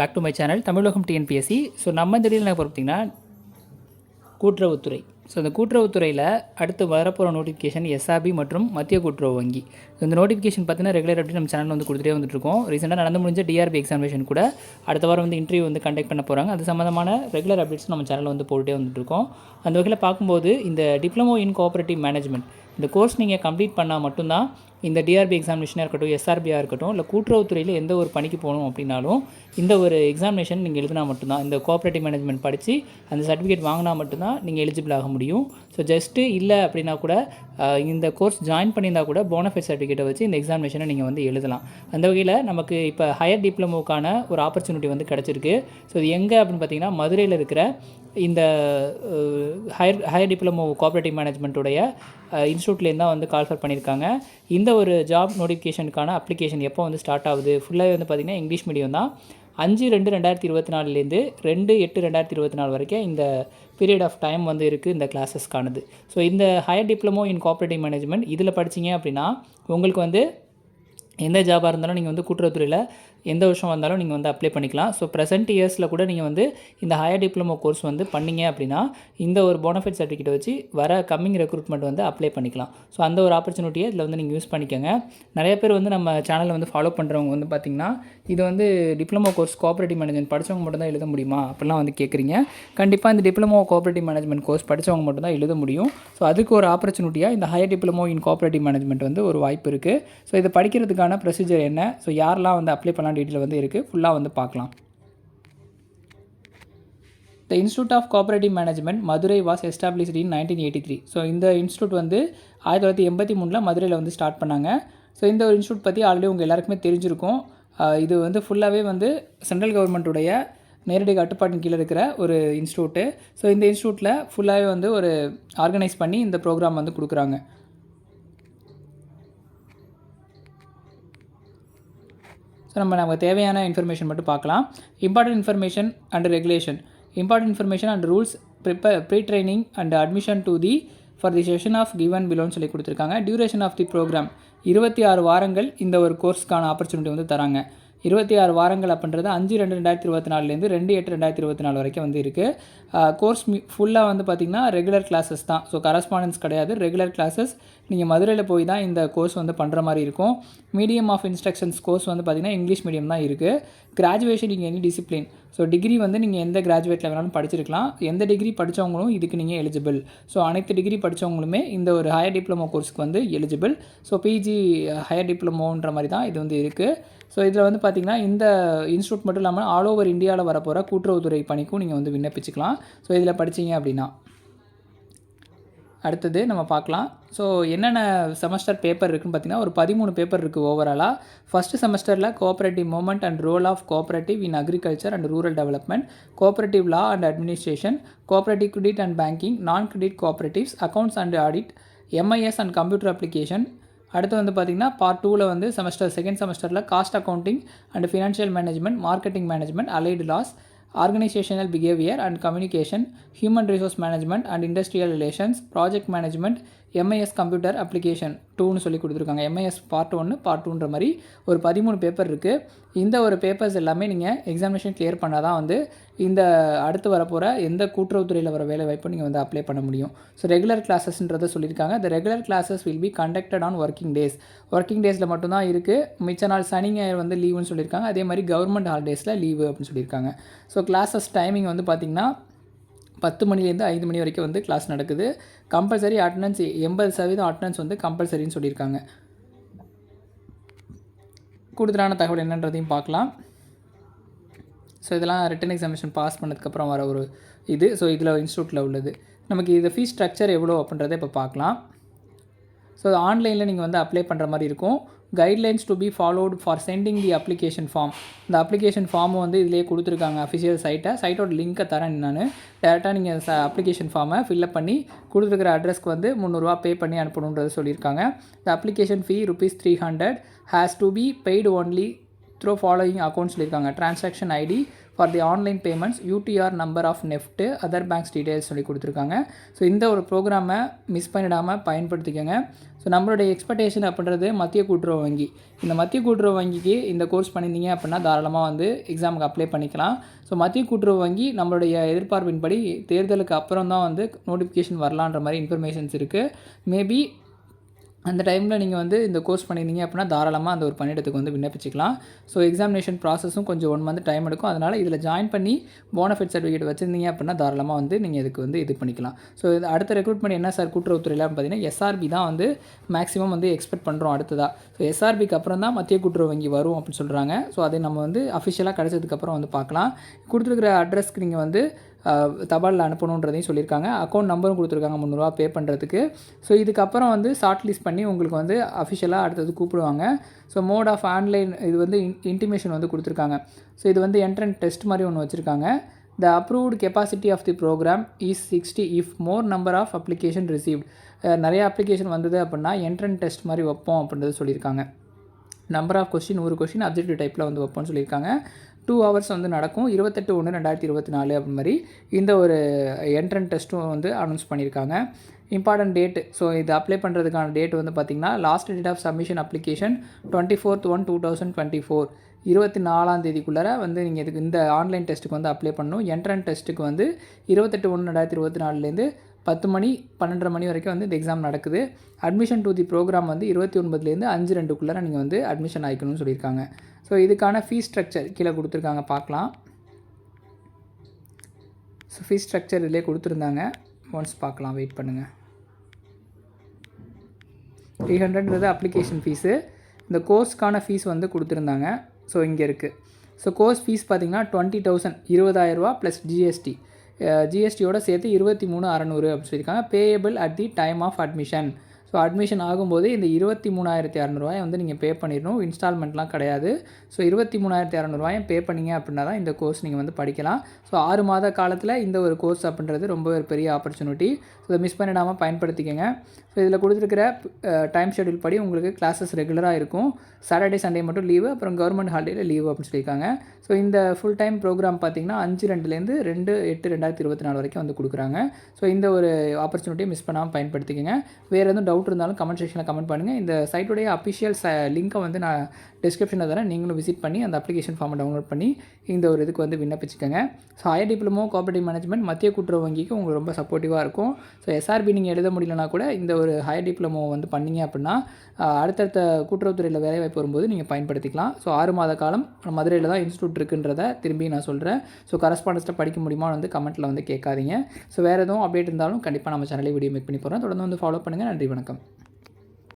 Back to my channel Tamizhagam TNPSC so நம்ம இந்த என்ன பார்த்தீங்கன்னா கூட்டுறவுத்துறை. ஸோ அந்த கூட்டுறவுத்துறையில் அடுத்து வரப்போகிற நோட்டிஃபிகேஷன் எஸ்ஆர்பி மற்றும் மத்திய கூட்டுறவு வங்கி. ஸோ இந்த நோட்டிஃபிகேஷன் பார்த்தீங்கன்னா ரெகுலர் அப்படி நம்ம சேனல் வந்து கொடுத்துட்டே வந்துட்டுருக்கோம். ரீசெண்டாக நடந்து முடிஞ்ச டிஆர்பி எக்ஸாமினேஷன் கூட அடுத்த வாரம் வந்து இன்டர்வியூ வந்து கண்டக்ட் பண்ண போகிறாங்க அது சம்மந்தமான ரெகுலர் அப்டேட்ஸ் நம்ம சேனலில் வந்து போட்டுகிட்டே வந்துட்டுருக்கோம். அந்த வகையில் பார்க்கும்போது இந்த டிப்ளமோ இன் கோஆப்ரேட்டிவ் மேனேஜ்மெண்ட் இந்த கோர்ஸ் நீங்கள் கம்ப்ளீட் பண்ணால் மட்டும்தான் இந்த டிஆர்பி எக்ஸாமினேஷனாக இருக்கட்டும் எஸ்ஆர்பியாக இருக்கட்டும் இல்லை கூட்டுறவுத்துறையில் எந்த ஒரு பணிக்கு போகணும் அப்படின்னாலும் இந்த ஒரு எக்ஸாமினேஷன் நீங்கள் எழுதினா மட்டும்தான். இந்த கோஆப்ரேட்டிவ் மேனேஜ்மெண்ட் படித்து அந்த சர்டிஃபிகேட் வாங்கினா மட்டும்தான் நீங்கள் எலிஜிபிள் ஆக முடியும். ஸோ ஜஸ்ட்டு இல்லை அப்படின்னா கூட இந்த கோர்ஸ் ஜாயின் பண்ணியிருந்தா கூட போனஃபைட் சர்டிஃபிகேட்டை வச்சு இந்த எக்ஸாமினேஷனை நீங்கள் வந்து எழுதலாம். அந்த வகையில் நமக்கு இப்போ ஹையர் டிப்ளமோக்கான ஒரு ஆப்பர்ச்சுனிட்டி வந்து கிடச்சிருக்கு. ஸோ இது எங்கே அப்படின்னு பார்த்தீங்கன்னா மதுரையில் இருக்கிற இந்த ஹையர் ஹையர் டிப்ளமோ கோஆப்ரேட்டிவ் மேனேஜ்மெண்ட்டுடைய இன்ஸ்டியூட்லேருந்து தான் வந்து கால்ஃபர் பண்ணியிருக்காங்க. இந்த ஒரு ஜாப் நோட்டிஃபிகேஷனுக்கான அப்ளிகேஷன் எப்போ வந்து ஸ்டார்ட் ஆகுது? ஃபுல்லாகவே வந்து பார்த்திங்கன்னா இங்கிலீஷ் மீடியம் தான். அஞ்சு ரெண்டு ரெண்டாயிரத்தி இருபத்தி நாலுலேருந்து ரெண்டு எட்டு ரெண்டாயிரத்தி இருபத்தி நாலு வரைக்கும் இந்த பீரியட் ஆஃப் டைம் வந்து இருக்குது இந்த கிளாஸஸ்க்கானது ஸோ இந்த higher diploma in cooperative management இதில் படிச்சீங்க அப்படின்னா உங்களுக்கு வந்து எந்த ஜாபாக இருந்தாலும் நீங்கள் வந்து கூட்டுறவுத்துறையில் எந்த வருஷம் வந்தாலும் நீங்கள் வந்து அப்ளை பண்ணிக்கலாம். ஸோ ப்ரெசென்ட் இயர்ஸில் கூட நீங்கள் வந்து இந்த ஹையர் டிப்ளமோ கோர்ஸ் வந்து பண்ணிங்க அப்படின்னா இந்த ஒரு போனஃபைட் சர்டிஃபிகேட் வச்சு வர கம்மிங் ரெக்ரூட்மெண்ட் வந்து அப்ளை பண்ணிக்கலாம். ஸோ அந்த ஒரு ஆப்பர்ச்சுனிட்டியை இதில் வந்து நீங்கள் யூஸ் பண்ணிக்கோங்க. நிறைய பேர் வந்து நம்ம சேனலை வந்து ஃபாலோ பண்ணுறவங்க வந்து பார்த்திங்கன்னா இது வந்து டிப்ளமோ கோர்ஸ் கோஆப்ரேட்டிவ் மேனேஜ்மெண்ட் படித்தவங்க மட்டும்தான் எழுத முடியுமா? அப்படிலாம் வந்து கேட்குறீங்க கண்டிப்பாக இந்த டிப்ளமோ கோஆப்ரேட்டிவ் மேனேஜ்மெண்ட் கோர்ஸ் படித்தவங்க மட்டும் தான் எழுத முடியும். ஸோ அதுக்கு ஒரு ஆப்பர்ச்சுனிட்டியாக இந்த higher diploma in cooperative management வந்து ஒரு வாய்ப்பு இருக்குது ஸோ இதை படிக்கிறதுக்கான ப்ரொசீஜர் என்ன? ஸோ யாரெல்லாம் வந்து அப்ளை பண்ணலாம் டீட்டெயில் வந்து இருக்குது ஃபுல்லாக வந்து பார்க்கலாம். The institute of cooperative management Madurai was established in nineteen eighty three so இந்த இன்ஸ்டியூட் வந்து ஆயிரத்தி தொள்ளாயிரத்தி எண்பத்தி மூணில் மதுரையில் வந்து ஸ்டார்ட் பண்ணாங்க. ஸோ இந்த ஒரு இன்ஸ்டியூட் பற்றி ஆல்ரெடி உங்கள் எல்லாருக்குமே தெரிஞ்சிருக்கும். இது வந்து ஃபுல்லாகவே வந்து சென்ட்ரல் கவர்மெண்ட்டுடைய நேரடி கட்டுப்பாட்டின் கீழே இருக்கிற ஒரு இன்ஸ்டியூட்டு ஸோ இந்த இன்ஸ்டியூட்டில் ஃபுல்லாகவே வந்து ஒரு ஆர்கனைஸ் பண்ணி இந்த ப்ரோக்ராம் வந்து கொடுக்குறாங்க. ஸோ நம்ம நமக்கு தேவையான இன்ஃபர்மேஷன் மட்டும் பார்க்கலாம். Important information and regulation important information and rules prepare pre training and admission to the for the session of given பிலோன்னு சொல்லி கொடுத்துருக்காங்க. டியூரேஷன் ஆஃப் தி ப்ரோக்ராம் இருபத்தி ஆறு வாரங்கள் இந்த ஒரு கோர்ஸ்க்கான ஆப்பர்ச்சுனிட்டி வந்து தராங்க. இருபத்தி ஆறு வாரங்கள் அப்படின்றது அஞ்சு ரெண்டு ரெண்டாயிரத்தி இருபத்தி நாலுலேருந்து ரெண்டு எட்டு ரெண்டாயிரத்தி இருபத்தி நாலு வரைக்கும் வந்து இருக்குது கோர்ஸ் ஃபுல்லாக வந்து பார்த்திங்கன்னா ரெகுலர் கிளாஸஸ் தான். ஸோ கரஸ்பாண்டன்ஸ் கிடையாது. ரெகுலர் கிளாஸஸ் நீங்கள் மதுரையில் போய் தான் இந்த கோர்ஸ் வந்து பண்ணுற மாதிரி இருக்கும். மீடியம் ஆஃப் இன்ஸ்ட்ரக்ஷன்ஸ் கோர்ஸ் வந்து பார்த்திங்கன்னா இங்கிலீஷ் மீடியம் தான் இருக்குது கிராஜுவேஷன் நீங்கள் எனி டிசிப்ளின் ஸோ டிகிரி வந்து நீங்கள் எந்த கிராஜுவேட்டில் வேணாலும் படிச்சிருக்கலாம். எந்த டிகிரி படித்தவங்களும் இதுக்கு நீங்கள் எலிஜிபிள் ஸோ அனைத்து டிகிரி படித்தவங்களுமே இந்த ஒரு ஹையர் டிப்ளமோ கோர்ஸ்க்கு வந்து எலிஜிபிள் ஸோ பிஜி ஹையர் டிப்ளமோன்ற மாதிரி தான் இது வந்து இருக்குது ஸோ இதில் வந்து பார்த்திங்கன்னா இந்த இன்ஸ்டியூட் மட்டும் இல்லாமல் ஆல் ஓவர் இந்தியாவில் வரப்போகிற கூட்டுறவுத்துறை பணிக்கும் நீங்கள் வந்து விண்ணப்பிச்சுக்கலாம். ஸோ இதில் படிச்சீங்க அப்படின்னா. அடுத்தது நம்ம பார்க்கலாம். ஸோ என்னென்ன செமஸ்டர் பேப்பர் இருக்குன்னு பார்த்தீங்கன்னா ஒரு பதிமூணு பேப்பர் இருக்குது ஓவராலாக ஃபஸ்ட்டு செமஸ்டரில் cooperative movement and role of cooperative in agriculture and rural development cooperative law and administration cooperative credit and banking non credit cooperatives accounts and audit MIS and computer application அடுத்து வந்து பார்த்திங்கன்னா part டூவில் வந்து semester second செமஸ்டரில் cost accounting and financial management marketing management allied laws organisational behaviour and communication human resource management and industrial relations project management MIS computer application டூன்னு சொல்லி கொடுத்துருக்காங்க. MIS part ஒன்று பார்ட் டூன்ற மாதிரி ஒரு பதிமூணு பேப்பர் இருக்குது இந்த ஒரு பேப்பர்ஸ் எல்லாமே நீங்கள் எக்ஸாமினேஷன் கிளியர் பண்ணால் தான் வந்து இந்த அடுத்து வரப்போகிற எந்த கூட்டுறவுத்துறையில் வர வேலை வாய்ப்பு நீங்கள் வந்து அப்ளை பண்ண முடியும். ஸோ ரெகுலர் கிளாஸஸ்ன்றதை சொல்லியிருக்காங்க. இந்த regular classes will be conducted on working days working டேஸில் மட்டும்தான் இருக்குது மிச்ச நாள் சனி ஞாயிறு வந்து லீவுன்னு சொல்லியிருக்காங்க. அதே மாதிரி கவர்மெண்ட் ஹாலிடேஸில் லீவு அப்படின்னு சொல்லியிருக்காங்க. ஸோ கிளாஸஸ் டைமிங் வந்து பார்த்திங்கன்னா பத்து மணிலேருந்து ஐந்து மணி வரைக்கும் வந்து கிளாஸ் நடக்குது. கம்பல்சரி அட்டண்டன்ஸ் எண்பது சதவீதம் அட்டண்டன்ஸ் வந்து கம்பல்சரின்னு சொல்லியிருக்காங்க. கூடுதலான தகவல் என்னன்றதையும் பார்க்கலாம். ஸோ இதெல்லாம் ரிட்டன் எக்ஸாமினேஷன் பாஸ் பண்ணதுக்கப்புறம் வர ஒரு இது. ஸோ இதில் இன்ஸ்டியூட்டில் உள்ளது. நமக்கு இது ஃபீஸ் ஸ்ட்ரக்சர் எவ்வளோ அப்படின்றத இப்போ பார்க்கலாம். ஸோ ஆன்லைனில் நீங்கள் வந்து அப்ளை பண்ணுற மாதிரி இருக்கும். Guidelines to be followed for sending the application form இந்த அப்ளிகேஷன் ஃபார்மை வந்து இதிலே கொடுத்துருக்காங்க அஃபிஷியல் சைட்டை சைட்டோட லிங்க்கை தரேன் நான். டேரெக்டாக நீங்கள் ச அப்ளிகேஷன் ஃபார்மை ஃபில்அப் பண்ணி கொடுத்துருக்குற அட்ரஸ்க்கு வந்து முந்நூறுரூவா பே பண்ணி அனுப்பணுன்றது சொல்லியிருக்காங்க. இந்த application fee rupees three hundred has to be paid only through following account சொல்லியிருக்காங்க. Transaction ID for the online payments UTR number of NEFT other banks details சொல்லி கொடுத்துருக்காங்க. ஸோ இந்த ஒரு ப்ரோக்ராமை மிஸ் பண்ணிடாமல் பயன்படுத்திக்கோங்க. ஸோ நம்மளுடைய எக்ஸ்பெக்டேஷன் அப்படின்றது மத்திய கூட்டுறவு வங்கி. இந்த மத்திய கூட்டுறவு வங்கிக்கு இந்த கோர்ஸ் பண்ணியிருந்தீங்க அப்படின்னா தாராளமாக வந்து எக்ஸாமுக்கு அப்ளை பண்ணிக்கலாம். ஸோ மத்திய கூட்டுறவு வங்கி நம்மளுடைய எதிர்பார்ப்பின்படி தேர்தலுக்கு அப்புறம் தான் வந்து நோட்டிஃபிகேஷன் வரலான்ற மாதிரி இன்ஃபர்மேஷன்ஸ் இருக்குது மேபி அந்த டைமில் நீங்கள் வந்து இந்த கோர்ஸ் பண்ணியிருந்தீங்க அப்படின்னா தாராளமாக அந்த ஒரு பணியிடத்துக்கு வந்து விண்ணப்பிச்சிக்கலாம். ஸோ எக்ஸாமினேஷன் ப்ராசஸும் கொஞ்சம் ஒன் மந்த் டைம் எடுக்கும். அதனால் இதில் ஜாயின் பண்ணி போனஃபிட் சர்டிஃபிகேட் வச்சிருந்தீங்க அப்படின்னா தாராளமாக வந்து நீங்கள் இதுக்கு வந்து இது பண்ணிக்கலாம். ஸோ இது அடுத்த ரெக்ரூட்மெண்ட் என்ன சார் கூட்டுறவுத்துறையில் பார்த்தீங்கன்னா எஸ்ஆர்பி தான் வந்து மேக்ஸிமம் வந்து எக்ஸ்பெக்ட் பண்ணுறோம் அடுத்ததாக ஸோ எஸ்ஆர்பிக்கு அப்புறம் தான் மத்திய கூட்டுறவு வங்கி வரும் அப்படின்னு சொல்கிறாங்க ஸோ அதை நம்ம வந்து அஃபிஷியலாக கிடச்சதுக்கப்புறம் வந்து பார்க்கலாம். கொடுத்துருக்குற அட்ரஸ்க்கு நீங்கள் வந்து தபாலில் அனுப்பணுன்றதையும் சொல்லியிருக்காங்க. அக்கௌண்ட் நம்பரும் கொடுத்துருக்காங்க முந்நூறுரூவா பே பண்ணுறதுக்கு ஸோ இதுக்கப்புறம் வந்து ஷார்ட் லிஸ்ட் பண்ணி உங்களுக்கு வந்து அஃபிஷியலாக அடுத்தது கூப்பிடுவாங்க. ஸோ மோட் ஆஃப் ஆன்லைன் இது வந்து இன்டிமேஷன் வந்து கொடுத்துருக்காங்க. ஸோ இது வந்து என்ட்ரன் டெஸ்ட் மாதிரி ஒன்று வச்சுருக்காங்க. The approved capacity of the programme is sixty if more number of application received நிறைய அப்ளிகேஷன் வந்தது அப்படின்னா என்ட்ரன் டெஸ்ட் மாதிரி வைப்போம் அப்படின்றது சொல்லியிருக்காங்க. நம்பர் ஆஃப் கொஸ்டின் ஒரு கொஸ்டின் அப்ஜெக்டிவ் டைப்பில் வந்து வைப்போம்னு சொல்லியிருக்காங்க. டூ ஹவர்ஸ் வந்து நடக்கும். இருபத்தெட்டு ஒன்று ரெண்டாயிரத்தி இருபத்தி நாலு அப்படி மாதிரி இந்த ஒரு என்ட்ரன் டெஸ்ட்டும் வந்து அனௌன்ஸ் பண்ணியிருக்காங்க. இம்பார்ட்டன்ட் டேட் ஸோ இது அப்ளை பண்ணுறதுக்கான டேட் வந்து பார்த்திங்கன்னா last date of submission application twenty fourth one two thousand twenty four இருபத்தி நாலாம் தேதிக்குள்ளார வந்து நீங்கள் இதுக்கு இந்த ஆன்லைன் டெஸ்ட்டுக்கு வந்து அப்ளை பண்ணணும். என்ட்ரன் டெஸ்ட்டுக்கு வந்து இருபத்தெட்டு ஒன்று ரெண்டாயிரத்தி இருபத்தி நாலுலேருந்து பத்து மணி பன்னெண்டரை மணி வரைக்கும் வந்து இந்த எக்ஸாம் நடக்குது. அட்மிஷன் டு தி ப்ரோக்ராம் வந்து இருபத்தி ஒன்பதுலேருந்து அஞ்சு ரெண்டுக்குள்ளே நீங்கள் வந்து அட்மிஷன் ஆகிக்கணும்னு சொல்லியிருக்காங்க. ஸோ இதுக்கான ஃபீஸ் ஸ்ட்ரக்சர் கீழே கொடுத்துருக்காங்க பார்க்கலாம். ஸோ ஃபீஸ் ஸ்ட்ரக்சர் இதிலே கொடுத்துருந்தாங்க. ஒன்ஸ் பார்க்கலாம் வெயிட் பண்ணுங்கள் த்ரீ ஹண்ட்ரட்ன்றது அப்ளிகேஷன் ஃபீஸு இந்த கோர்ஸ்க்கான ஃபீஸ் வந்து கொடுத்துருந்தாங்க. ஸோ இங்கே இருக்குது ஸோ கோர்ஸ் ஃபீஸ் பார்த்திங்கன்னா டுவெண்ட்டி தௌசண்ட் இருபதாயிரரூவா ப்ளஸ் ஜிஎஸ்டி ஜிஎஸ்டியோட சேர்த்து இருபத்தி மூணு அறநூறு அப்படின்னு சொல்லியிருக்காங்க. Payable at the time of admission so admission ஆகும்போது இந்த இருபத்தி மூணாயிரத்தி அறநூறுவாயை வந்து நீங்கள் பே பண்ணிடணும். இன்ஸ்டால்மெண்ட்லாம் கிடையாது. ஸோ இருபத்தி மூணாயிரத்தி அறநூறுவாயும் பே பண்ணிங்க அப்படின்னா தான் இந்த கோர்ஸ் நீங்கள் வந்து படிக்கலாம். ஸோ ஆறு மாத காலத்தில் இந்த ஒரு கோர்ஸ் அப்படின்றது ரொம்ப ஒரு பெரிய ஆப்பர்ச்சுனிட்டி ஸோ இதை மிஸ் பண்ணிடாமல் பயன்படுத்திக்கங்க. ஸோ இதில் கொடுத்துருக்கிற டைம் ஷெடியூல் படி உங்களுக்கு கிளாஸஸ் ரெகுலராக இருக்கும். சாட்டர்டே சண்டே மட்டும் லீவு அப்புறம் கவர்மெண்ட் ஹாலிடேயில் லீவு அப்படின்னு சொல்லியிருக்காங்க. ஸோ இந்த ஃபுல் டைம் ப்ரோக்ராம் பார்த்திங்கன்னா அஞ்சு ரெண்டுலேருந்து ரெண்டு எட்டு ரெண்டாயிரத்தி இருபத்தி நாலு வரைக்கும் வந்து கொடுக்குறாங்க. ஸோ இந்த ஒரு ஆப்பர்ச்சுனிட்டியை மிஸ் பண்ணாமல் பயன்படுத்திக்கோங்க. வேறு எதுவும் டவுட் இருந்தாலும் கமெண்ட் செக்ஷனில் கமெண்ட் பண்ணுங்கள் இந்த சைட்டுடைய அஃபிஷியல் ச லிங்க்கை வந்து நான் டிஸ்கிரிப்ஷனில் தரேன். நீங்களும் விசிட் பண்ணி அந்த அப்ளிகேஷன் ஃபார்மை டவுன்லோட் பண்ணி இந்த ஒரு இதுக்கு வந்து விண்ணப்பிச்சுக்கோங்க. So higher diploma cooperative management மத்திய கூட்டுறவு வங்கிக்கு உங்களுக்கு ரொம்ப சப்போர்ட்டிவாக இருக்கும். ஸோ எஸ்ஆர்பி நீங்கள் எழுத முடியலனா கூட இந்த ஒரு ஹையர் டிப்ளமோ வந்து பண்ணீங்க அப்படின்னா அடுத்தடுத்த கூட்டுறவுத்துறையில் வேலைவாய்ப்பு வரும்போது நீங்கள் பயன்படுத்திக்கலாம். ஸோ ஆறு மாத காலம் மதுரையில் தான் இன்ஸ்டியூட் இருக்குன்றத திரும்பி நான் சொல்கிறேன் ஸோ கரஸ்பாண்டன்ஸில் படிக்க முடியுமா வந்து கமெண்ட்டில் வந்து கேட்காதீங்க. ஸோ வேறு எதுவும் அப்டேட் இருந்தாலும் கண்டிப்பாக நம்ம சேனலே வீடியோ மேக் பண்ணி போகிறோம் தொடர்ந்து வந்து ஃபாலோ பண்ணுங்கள் நன்றி வணக்கம். ласка.